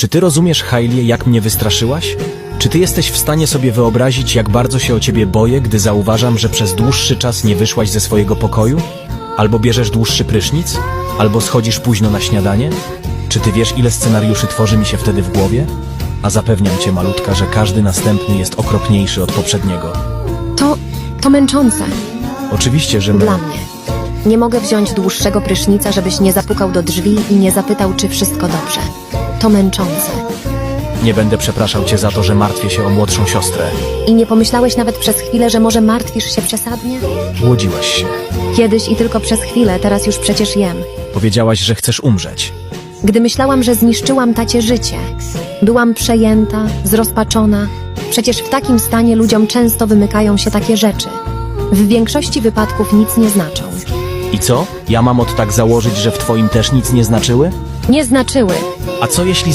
Czy ty rozumiesz, Hailey, jak mnie wystraszyłaś? Czy ty jesteś w stanie sobie wyobrazić, jak bardzo się o ciebie boję, gdy zauważam, że przez dłuższy czas nie wyszłaś ze swojego pokoju? Albo bierzesz dłuższy prysznic? Albo schodzisz późno na śniadanie? Czy ty wiesz, ile scenariuszy tworzy mi się wtedy w głowie? A zapewniam cię, malutka, że każdy następny jest okropniejszy od poprzedniego. To, to męczące Oczywiście, że my... dla mnie. Nie mogę wziąć dłuższego prysznica, żebyś nie zapukał do drzwi i nie zapytał, czy wszystko dobrze. To męczące. Nie będę przepraszał cię za to, że martwię się o młodszą siostrę. I nie pomyślałeś nawet przez chwilę, że może martwisz się przesadnie? Łodziłaś się. Kiedyś i tylko przez chwilę, teraz już przecież jem. Powiedziałaś, że chcesz umrzeć. Gdy myślałam, że zniszczyłam tacie życie, byłam przejęta, zrozpaczona. Przecież w takim stanie ludziom często wymykają się takie rzeczy. W większości wypadków nic nie znaczą. I co? Ja mam od tak założyć, że w twoim też nic nie znaczyły? Nie znaczyły. A co jeśli